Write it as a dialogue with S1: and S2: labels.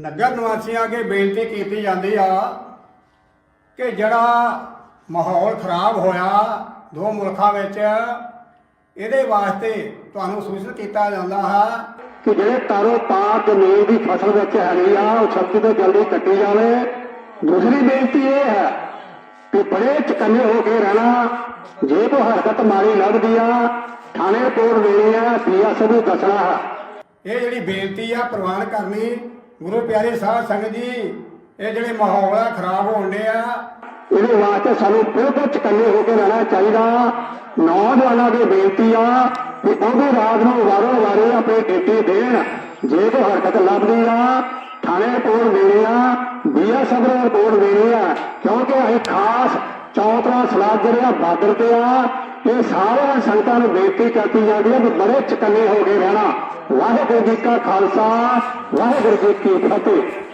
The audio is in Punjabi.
S1: ਨਗਰ ਨਿਵਾਸੀਆਂ ਅੱਗੇ ਬੇਨਤੀ ਕੀਤੀ ਜਾਂਦੀ ਆ ਕਿ ਜਿਹੜਾ ਮਾਹੌਲ ਖਰਾਬ ਹੋਇਆ ਦੋ ਮੁਲਕਾਂ ਵਿੱਚ ਇਹਦੇ ਵਾਸਤੇ ਤੁਹਾਨੂੰ ਸੂਚਿਤ ਕੀਤਾ ਜਾਂਦਾ ਹੈ
S2: ਕਿ ਜਿਹੜੇ ਤਾਰੋ ਪਾਰ ਜ਼ਮੀਨ ਦੀ ਫਸਲ ਵਿੱਚ ਹੈਗੀ ਆ ਉਹ ਛੱਤੀ ਤੋਂ ਜਲਦੀ ਕੱਟੀ ਜਾਵੇ। ਦੂਸਰੀ ਬੇਨਤੀ ਇਹ ਹੈ ਕਿ ਬੜੇ ਚਕੰਨੇ ਹੋ ਕੇ ਰਹਿਣਾ ਜੇ ਕੋਈ ਹਰਕਤ ਮਾੜੀ ਲੱਗਦੀ ਆ ਥਾਣੇ ਰਿਪੋਰਟ ਦੇਣੀ ਆ ਪੀਐਸ ਨੂੰ ਦੱਸਣਾ ਹੈ।
S1: ਇਹ ਜਿਹੜੀ ਬੇਨਤੀ ਆ ਪ੍ਰਵਾਨ ਕਰਨੀ ਗੁਰੂ ਪਿਆਰੇ ਸਾਧ ਸੰਗਤ ਜੀ, ਇਹ ਜਿਹੜੇ ਮਾਹੌਲ ਆ, ਖਰਾਬ ਹੋਣ ਡਿਆ
S2: ਇਹਦੇ ਵਾਸਤੇ ਸਾਨੂੰ ਬਿਲਕੁਲ ਚਕੰਨੇ ਹੋ ਕੇ ਰਹਿਣਾ ਚਾਹੀਦਾ। ਨੌਜਵਾਨਾਂ ਦੀ ਬੇਨਤੀ ਆ ਕਿ ਉਹ ਵੀ ਰਾਤ ਨੂੰ ਵਾਰੋ ਵਾਰੀ ਆਪਣੀ ਡਿਊਟੀ ਦੇਣ। ਜੇ ਕੋਈ ਹਰਕਤ ਲੱਭਦੀ ਆ, ਥਾਣੇ ਰਿਪੋਰਟ ਦੇਣੀ ਆ ਬੀਐਸਐਫ ਨੂੰ ਰਿਪੋਰਟ ਦੇਣੀ ਆ, ਕਿਉਂਕਿ ਅਸੀਂ ਖਾਸ ਚੌਥਾ ਸਲਾਹ ਜਿਹੜੇ ਆ ਬਾਰਡਰ ਤੇ ਆ। ਇਹ ਸਾਰਿਆਂ ਸੰਗਤਾਂ ਨੂੰ ਬੇਨਤੀ ਕਰਤੀ ਜਾਂਦੀ ਹੈ ਕਿ ਬੜੇ ਚਕੰਨੇ ਹੋ ਕੇ ਰਹਿਣਾ। ਵਾਹਿਗੁਰੂ ਜੀ ਕਾ ਖਾਲਸਾ, ਵਾਹਿਗੁਰੂ ਜੀ ਕੀ ਫਤਿਹ।